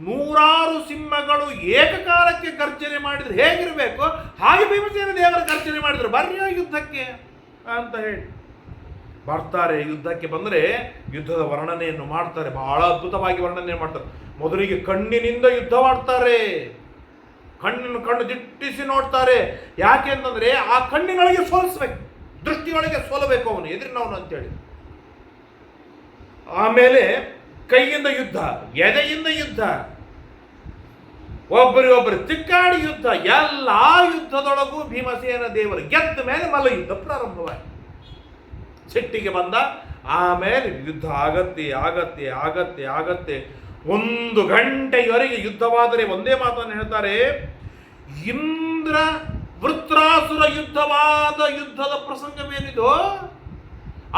[SPEAKER 1] ನೂರಾರು ಸಿಂಹಗಳು ಏಕಕಾಲಕ್ಕೆ ಗರ್ಜನೆ ಮಾಡಿದ್ರೆ. ಹೇಗಿರಬೇಕು? ಹಾಗೆ ಭೀಮಸೇನ ದೇವರ ಗರ್ಜನೆ ಮಾಡಿದ್ರು. ಬರ್ರಿ ಯುದ್ಧಕ್ಕೆ ಅಂತ ಹೇಳಿ. ಬರ್ತಾರೆ ಯುದ್ಧಕ್ಕೆ ಬಂದರೆ ಯುದ್ಧದ ವರ್ಣನೆಯನ್ನು ಮಾಡ್ತಾರೆ. ಬಹಳ ಅದ್ಭುತವಾಗಿ ವರ್ಣನೆ ಮಾಡ್ತಾರೆ. ಮೊದಲಿಗೆ ಕಣ್ಣಿನಿಂದ ಯುದ್ಧ ಮಾಡ್ತಾರೆ. ಕಣ್ಣನ್ನು ಕಣ್ಣು ದಿಟ್ಟಿಸಿ ನೋಡ್ತಾರೆ. ಯಾಕೆ ಅಂತಂದ್ರೆ ಆ ಕಣ್ಣಿನೊಳಗೆ ಸೋಲಿಸ್ಬೇಕು. ದೃಷ್ಟಿಯೊಳಗೆ ಸೋಲಬೇಕು ಅವನು ಎದುರಿನವನು ಅಂತೇಳಿ. ಆಮೇಲೆ ಕೈಯಿಂದ ಯುದ್ಧ, ಎದೆಯಿಂದ ಯುದ್ಧ. ಒಬ್ಬರಿಗೊಬ್ಬರು ತಿಕ್ಕಾಡಿ ಯುದ್ಧ, ಎಲ್ಲ ಯುದ್ಧದೊಳಗೂ ಭೀಮಸೇನ ದೇವರು ಗೆದ್ದ ಮೇಲೆ ಮಲ ಯುದ್ಧ ಪ್ರಾರಂಭವಾಯಿತು. ಸಿಟ್ಟಿಗೆ ಬಂದ, ಆಮೇಲೆ ಯುದ್ಧ ಆಗತ್ತೆ ಆಗತ್ತೆ ಆಗತ್ತೆ ಆಗತ್ತೆ. ಒಂದು ಗಂಟೆಯವರೆಗೆ ಯುದ್ಧವಾದರೆ ಒಂದೇ ಮಾತನ್ನು ಹೇಳ್ತಾರೆ, ಇಂದ್ರ ವೃತ್ರಾಸುರ ಯುದ್ಧವಾದ ಯುದ್ಧದ ಪ್ರಸಂಗವೇನಿದೋ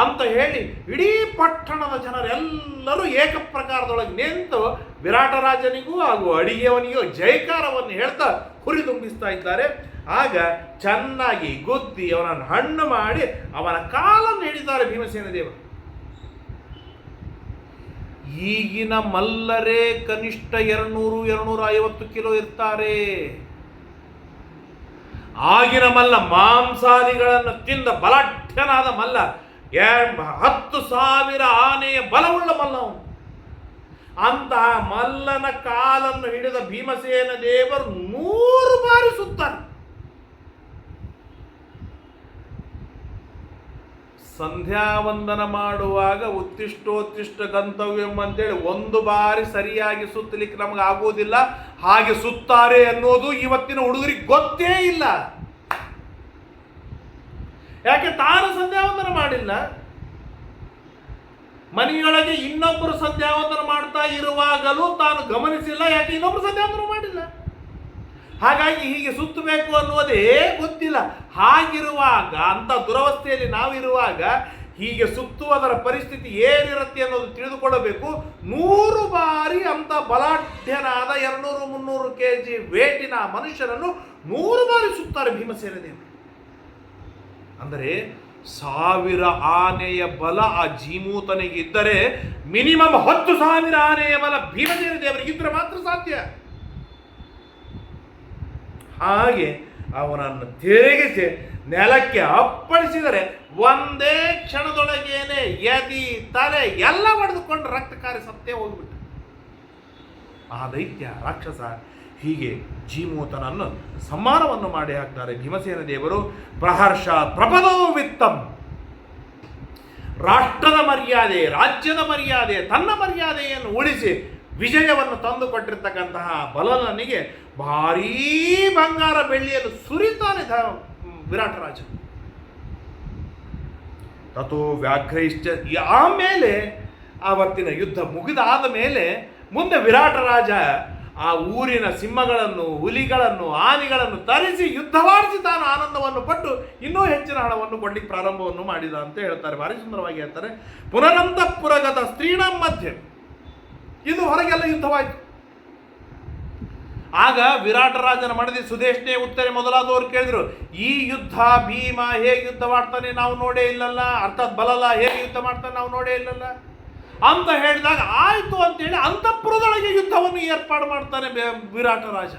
[SPEAKER 1] ಅಂತ ಹೇಳಿ ಇಡೀ ಪಟ್ಟಣದ ಜನರೆಲ್ಲರೂ ಏಕಪ್ರಕಾರದೊಳಗೆ ನಿಂತು ವಿರಾಟರಾಜನಿಗೂ ಹಾಗೂ ಅಡಿಗೆಯವನಿಗೂ ಜಯಕಾರವನ್ನು ಹೇಳ್ತಾ ಹುರಿದುಂಬಿಸ್ತಾ ಇದ್ದಾರೆ. ಆಗ ಚೆನ್ನಾಗಿ ಗುದ್ದಿ ಅವನನ್ನು ಹಣ್ಣು ಮಾಡಿ ಅವನ ಕಾಲನ್ನು ಹಿಡಿದ್ದಾರೆ ಭೀಮಸೇನ ದೇವ. ಈಗಿನ ಮಲ್ಲರೇ ಕನಿಷ್ಠ ಎರಡ್ನೂರು ಎರಡ್ನೂರ ಐವತ್ತು ಕಿಲೋ ಇರ್ತಾರೆ. ಆಗಿನ ಮಲ್ಲ ಮಾಂಸಾದಿಗಳನ್ನು ತಿಂದ ಬಲಠ್ಯನಾದ ಮಲ್ಲ ಹತ್ತು ಸಾವಿರ ಆನೆಯ ಬಲವುಳ್ಳ ಮಲ್ಲ ಅವನು. ಅಂತಹ ಮಲ್ಲನ ಕಾಲನ್ನು ಹಿಡಿದ ಭೀಮಸೇನ ದೇವರು ನೂರು ಬಾರಿ ಸುತ್ತಾರೆ ಸಂಧ್ಯಾವಂದನ ಮಾಡುವಾಗ ಉತ್ತಿಷ್ಟೋತ್ತಿಷ್ಟ ಗಂತವ್ಯಂ ಅಂತೇಳಿ ಒಂದು ಬಾರಿ ಸರಿಯಾಗಿ ಸುತ್ತಲಿಕ್ಕೆ ನಮಗೆ ಆಗುವುದಿಲ್ಲ ಹಾಗೆ ಸುತ್ತಾರೆ ಅನ್ನೋದು ಇವತ್ತಿನ ಹುಡುಗರಿಗೆ ಗೊತ್ತೇ ಇಲ್ಲ. ಯಾಕೆ ತಾನು ಸಂಧ್ಯಾವಂದನ ಮಾಡಿಲ್ಲ? ಮನೆಯೊಳಗೆ ಇನ್ನೊಬ್ಬರು ಸಂಧ್ಯಾವಂದನ ಮಾಡ್ತಾ ಇರುವಾಗಲೂ ತಾನು ಗಮನಿಸಿಲ್ಲ, ಯಾಕೆ ಇನ್ನೊಬ್ಬರು ಸಂಧ್ಯಾವಂದನ ಮಾಡಿಲ್ಲ? ಹಾಗಾಗಿ ಹೀಗೆ ಸುತ್ತಬೇಕು ಅನ್ನೋದೇ ಗೊತ್ತಿಲ್ಲ. ಹಾಗಿರುವಾಗ, ಅಂತ ದುರವಸ್ಥೆಯಲ್ಲಿ ನಾವಿರುವಾಗ ಹೀಗೆ ಸುತ್ತುವುದರ ಪರಿಸ್ಥಿತಿ ಏನಿರುತ್ತೆ ಅನ್ನೋದು ತಿಳಿದುಕೊಳ್ಳಬೇಕು. ನೂರು ಬಾರಿ ಅಂತ ಬಲಾಢ್ಯನಾದ ಎರಡ್ನೂರು ಮುನ್ನೂರು ಕೆ ಜಿ ವೇಟಿನ ಮನುಷ್ಯರನ್ನು ನೂರು ಬಾರಿ ಸುತ್ತಾರೆ ಭೀಮಸೇನ ದೇವರು. ಅಂದರೆ ಸಾವಿರ ಆನೆಯ ಬಲ ಆ ಜೀಮೂತನಿಗೆ ಇದ್ದರೆ ಮಿನಿಮಮ್ ಹತ್ತು ಸಾವಿರ ಆನೆಯ ಬಲ ಭೀಮಸೇನ ದೇವರಿಗಿದ್ದರೆ ಮಾತ್ರ ಸಾಧ್ಯ. ಹಾಗೆ ಅವನನ್ನು ತಿರುಗಿಸಿ ನೆಲಕ್ಕೆ ಅಪ್ಪಳಿಸಿದರೆ ಒಂದೇ ಕ್ಷಣದೊಳಗೇನೆ ಎದಿ, ತಲೆ ಎಲ್ಲ ಹೊಡೆದುಕೊಂಡು ರಕ್ತಕಾರಿ ಸತ್ತೇ ಹೋಗ್ಬಿಟ್ಟು. ಆ ದೈತ್ಯ ರಾಕ್ಷಸ ಹೀಗೆ ಜೀಮೂತನನ್ನು ಸಮ್ಮಾನವನ್ನು ಮಾಡಿ ಹಾಕ್ತಾರೆ ಭೀಮಸೇನ ದೇವರು. ಪ್ರಹರ್ಷ ಪ್ರಪದೋ ವಿತ್ತಂ. ರಾಷ್ಟ್ರದ ಮರ್ಯಾದೆ, ರಾಜ್ಯದ ಮರ್ಯಾದೆ, ತನ್ನ ಮರ್ಯಾದೆಯನ್ನು ಉಳಿಸಿ ವಿಜಯವನ್ನು ತಂದು ಬಲನನಿಗೆ ಭಾರೀ ಬಂಗಾರ ಬೆಳ್ಳಿಯನ್ನು ಸುರಿತಾನೆ ವಿರಾಟರಾಜ ವಿರಾಟ ರಾಜ ತಥೋ ವ್ಯಾಘ್ರೈಶ್ಚ. ಆಮೇಲೆ ಆವತ್ತಿನ ಯುದ್ಧ ಮುಗಿದಾದ ಮೇಲೆ ಮುಂದೆ ವಿರಾಟ ರಾಜ ಆ ಊರಿನ ಸಿಂಹಗಳನ್ನು, ಹುಲಿಗಳನ್ನು, ಆನೆಗಳನ್ನು ತರಿಸಿ ಯುದ್ಧವಾಡಿಸಿ ತಾನು ಆನಂದವನ್ನು ಪಟ್ಟು ಇನ್ನೂ ಹೆಚ್ಚಿನ ಹಣವನ್ನು ಕೊಡ್ಲಿಕ್ಕೆ ಪ್ರಾರಂಭವನ್ನು ಮಾಡಿದ ಅಂತ ಹೇಳ್ತಾರೆ. ಭಾರಿ ಸುಂದರವಾಗಿ ಹೇಳ್ತಾರೆ ಪುನರಂತಪುರಗತ ಸ್ತ್ರೀಣಂ ಮಧ್ಯೆ. ಇದು ಹೊರಗೆಲ್ಲ ಯುದ್ಧವಾಯಿತು. ಆಗ ವಿರಾಟರಾಜನ ಮಡದಿ ಸುದೇಶ್ನೇ ಉತ್ತರೆ ಮೊದಲಾದವರು ಕೇಳಿದ್ರು, ಈ ಯುದ್ಧ ಭೀಮ ಹೇಗೆ ಯುದ್ಧ ಮಾಡ್ತಾನೆ ನಾವು ನೋಡೇ ಇಲ್ಲಲ್ಲ? ಅರ್ಥಾತ್ ಬಲಲ ಹೇಗೆ ಯುದ್ಧ ಮಾಡ್ತಾನೆ ನಾವು ನೋಡೇ ಇಲ್ಲಲ್ಲ? ಅಂತ ಹೇಳಿದಾಗ, ಆಯ್ತು ಅಂತೇಳಿ ಅಂತಃಪುರದೊಳಗೆ ಯುದ್ಧವನ್ನು ಏರ್ಪಾಡು ಮಾಡ್ತಾನೆ ವಿರಾಟರಾಜ ವಿರಾಟ ರಾಜ.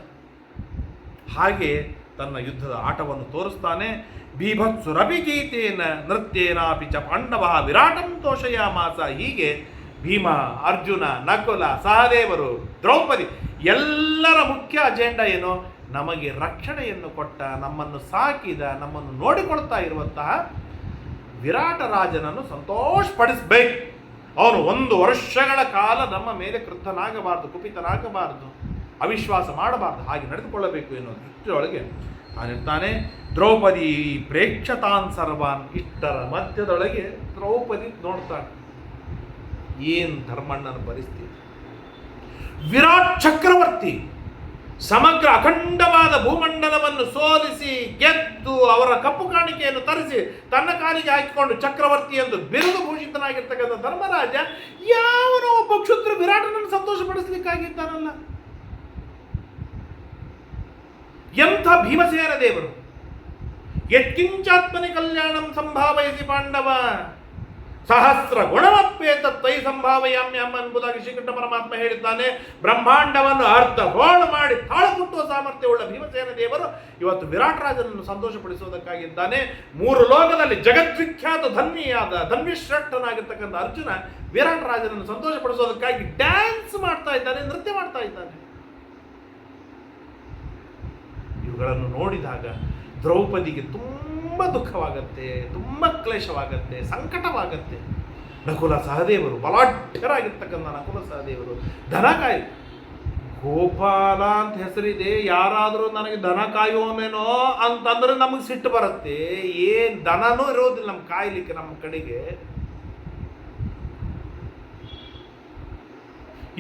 [SPEAKER 1] ಹಾಗೆ ತನ್ನ ಯುದ್ಧದ ಆಟವನ್ನು ತೋರಿಸ್ತಾನೆ ಭೀಭತ್ಸುರಭಿಗೀತೇನ ನೃತ್ಯೇನಾಪಿ ಚ ಪಾಂಡವ ವಿರಾಟಂ ತೋಷಯಾಮಾಸ ಹೀಗೆ ಭೀಮ, ಅರ್ಜುನ, ನಕುಲ, ಸಹದೇವರು, ದ್ರೌಪದಿ ಎಲ್ಲರ ಮುಖ್ಯ ಅಜೆಂಡಾ ಏನು? ನಮಗೆ ರಕ್ಷಣೆಯನ್ನು ಕೊಟ್ಟ, ನಮ್ಮನ್ನು ಸಾಕಿದ, ನಮ್ಮನ್ನು ನೋಡಿಕೊಳ್ತಾ ಇರುವಂತಹ ವಿರಾಟ ರಾಜನನ್ನು ಸಂತೋಷಪಡಿಸ್ಬೇಕು. ಅವನು ಒಂದು ವರ್ಷಗಳ ಕಾಲ ನಮ್ಮ ಮೇಲೆ ಕೃತನಾಗಬಾರದು ಕುಪಿತನಾಗಬಾರದು, ಅವಿಶ್ವಾಸ ಮಾಡಬಾರದು, ಹಾಗೆ ನಡೆದುಕೊಳ್ಳಬೇಕು ಎನ್ನುವ ದೃಷ್ಟಿಯೊಳಗೆ ನಾನಿರ್ತಾನೆ. ದ್ರೌಪದಿ ಪ್ರೇಕ್ಷತಾನ್ ಸರ್ವಾನ್ ಇಷ್ಟರ ಮಧ್ಯದೊಳಗೆ ದ್ರೌಪದಿ ನೋಡ್ತಾನೆ. ಏನು ಧರ್ಮಣ್ಣನ ಪರಿಸ್ಥಿತಿ? ವಿರಾಟ್ ಚಕ್ರವರ್ತಿ ಸಮಗ್ರ ಅಖಂಡವಾದ ಭೂಮಂಡಲವನ್ನು ಸೋಲಿಸಿ ಗೆದ್ದು ಅವರ ಕಪ್ಪು ಕಾಣಿಕೆಯನ್ನು ತರಿಸಿ ತನ್ನ ಕಾಲಿಗೆ ಹಾಕಿಕೊಂಡು ಚಕ್ರವರ್ತಿ ಎಂದು ಬಿರುದು ಭೂಷಿತನಾಗಿರ್ತಕ್ಕಂಥ ಧರ್ಮರಾಜ ಯಾವನೋ ಒಬ್ಬ ಕ್ಷುದ್ರ ವಿರಾಟನನ್ನು ಸಂತೋಷಪಡಿಸಲಿಕ್ಕಾಗಿದ್ದಾನಲ್ಲ. ಎಂಥ ಭೀಮಸೇನ ದೇವರು? ಯತ್ಕಿಂಚಾತ್ಮನಿ ಕಲ್ಯಾಣಂ ಸಂಭಾವಯಸಿ ಪಾಂಡವ. ಸಹಸ್ರ ಗುಣವತ್ವೇತ ತೈ ಸಂಭಾವಯಾಮ್ಯಂ ಎಂಬುದಾಗಿ ಶ್ರೀಕೃಷ್ಣ ಪರಮಾತ್ಮ ಹೇಳಿದ್ದಾನೆ. ಬ್ರಹ್ಮಾಂಡವನ್ನು ಅರ್ಧ ಹೋಳ ಮಾಡಿ ತಾಳು ಕುಟ್ಟುವ ಸಾಮರ್ಥ್ಯವುಳ್ಳ ಭೀಮಸೇನ ದೇವರು ಇವತ್ತು ವಿರಾಟ್ ರಾಜನನ್ನು ಸಂತೋಷಪಡಿಸುವುದಕ್ಕಾಗಿದ್ದಾನೆ. ಮೂರು ಲೋಕದಲ್ಲಿ ಜಗದ್ವಿಖ್ಯಾತ ಧನ್ವಿಯಾದ ಧನ್ವಿಶ್ರೇಷ್ಠನಾಗಿರ್ತಕ್ಕಂಥ ಅರ್ಜುನ ವಿರಾಟ್ ರಾಜನನ್ನು ಸಂತೋಷಪಡಿಸೋದಕ್ಕಾಗಿ ಡ್ಯಾನ್ಸ್ ಮಾಡ್ತಾ ಇದ್ದಾನೆ, ನೃತ್ಯ ಮಾಡ್ತಾ ಇದ್ದಾನೆ. ಇವುಗಳನ್ನು ನೋಡಿದಾಗ ದ್ರೌಪದಿಗೆ ತುಂಬ ದುಃಖವಾಗತ್ತೆ, ತುಂಬ ಕ್ಲೇಶವಾಗತ್ತೆ, ಸಂಕಟವಾಗತ್ತೆ. ನಕುಲ ಸಹದೇವರು, ಬಲಾಢ್ಯರಾಗಿರ್ತಕ್ಕಂಥ ನಕುಲ ಸಹದೇವರು, ದನ ಕಾಯಿ. ಗೋಪಾಲ ಅಂತ ಹೆಸರಿದೆ, ಯಾರಾದರೂ ನನಗೆ ದನ ಕಾಯುವನೇನೋ ಅಂತಂದ್ರೆ ನಮಗೆ ಸಿಟ್ಟು ಬರುತ್ತೆ. ಏನು ದನನೂ ಇರೋದಿಲ್ಲ ನಮ್ಮ ಕಾಯಲಿಕ್ಕೆ, ನಮ್ಮ ಕಡೆಗೆ.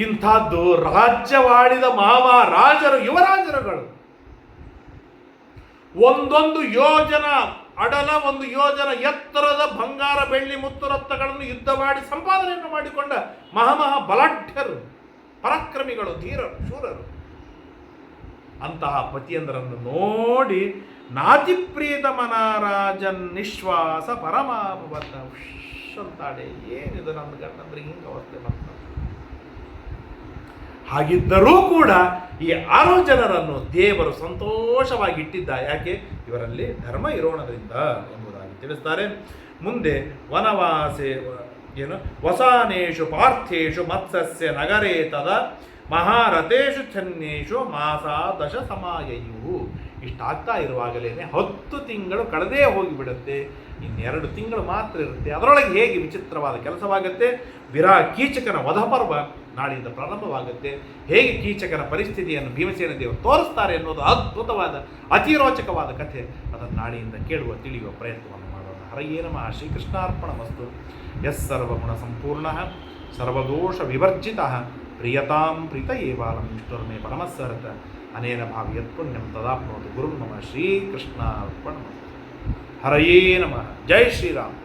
[SPEAKER 1] ಇಂಥದ್ದು ರಾಜ್ಯವಾಡಿದ ಮಾವ ರಾಜರು, ಯುವರಾಜರುಗಳು. ಒಂದೊಂದು ಯೋಜನ ಅಡಲ, ಒಂದು ಯೋಜನ ಎತ್ತರದ ಬಂಗಾರ ಬೆಳ್ಳಿ ಮುತ್ತು ರತ್ನಗಳನ್ನು ಯುದ್ಧ ಮಾಡಿ ಸಂಪಾದನೆಯನ್ನು ಮಾಡಿಕೊಂಡ ಮಹಾಮಹ ಬಲಾಢ್ಯರು, ಪರಾಕ್ರಮಿಗಳು, ಧೀರರು, ಶೂರರು. ಅಂತಹ ಪತಿಯಂದರನ್ನು ನೋಡಿ ನಾತಿಪ್ರೀತಮನಾರಾಜನ್ ನಿಶ್ವಾಸ ಉಶ್, ಅಂತಾಳೆ, ಏನಿದು ನನ್ನ ಗಂಡಂದ್ರೆ, ಹಿಂಗೆ ಅವಸ್ಥೆ ಬರ್ತಾರೆ ಹಾಗಿದ್ದರೂ ಕೂಡ ಈ ಆರು ಜನರನ್ನು ದೇವರು ಸಂತೋಷವಾಗಿ ಇಟ್ಟಿದ್ದ ಯಾಕೆ? ಇವರಲ್ಲಿ ಧರ್ಮ ಇರೋಣದ್ರಿಂದ ಎಂಬುದಾಗಿ ತಿಳಿಸ್ತಾರೆ. ಮುಂದೆ ವನವಾಸೆ, ಏನು? ವಸಾನೇಶು ಪಾರ್ಥೇಶು ಮತ್ಸಸ್ಯ ನಗರೇ ತದ ಮಹಾರಥೇಶು ಛನ್ನೇಶು ಮಾಸ ದಶ ಸಮಾಯಯು. ಇಷ್ಟಾಗ್ತಾ ಇರುವಾಗಲೇ ಹತ್ತು ತಿಂಗಳು ಕಳೆದೇ ಹೋಗಿಬಿಡುತ್ತೆ. ಇನ್ನೆರಡು ತಿಂಗಳು ಮಾತ್ರ ಇರುತ್ತೆ. ಅದರೊಳಗೆ ಹೇಗೆ ವಿಚಿತ್ರವಾದ ಕೆಲಸವಾಗುತ್ತೆ? ವಿರಾ ಕೀಚಕನ ವಧಪರ್ವ ನಾಳೆಯಿಂದ ಪ್ರಾರಂಭವಾಗುತ್ತೆ. ಹೇಗೆ ಕೀಚಕರ ಪರಿಸ್ಥಿತಿಯನ್ನು ಭೀಮಸೇನ ದೇವರು ತೋರಿಸ್ತಾರೆ ಅನ್ನೋದು ಅದ್ಭುತವಾದ, ಅತಿರೋಚಕವಾದ ಕಥೆ. ಅದನ್ನು ನಾಳೆಯಿಂದ ಕೇಳುವ, ತಿಳಿಯುವ ಪ್ರಯತ್ನವನ್ನು ಮಾಡೋಣ ಹರಯೇ ನಮಃ. ಶ್ರೀಕೃಷ್ಣಾರ್ಪಣ ವಸ್ತು. ಎಸ್ ಸರ್ವಗುಣ ಸಂಪೂರ್ಣ ಸರ್ವದೋಷ ವಿವರ್ಜಿತ ಪ್ರಿಯತಾಂ ಪ್ರೀತ ಏವಾಲಂ ವಿಷ್ಣುರ್ಮೇ ಪರಮಸ್ಸರತ. ಅನೇನ ಭಾವಿ ಯತ್ ಪುಣ್ಯಂ ತದಾಪ್ನೋತಿ ಗುರು ನಮಃ. ಶ್ರೀಕೃಷ್ಣಾರ್ಪಣ ಹರಯೇ ನಮಃ. ಜೈ ಶ್ರೀರಾಮ್.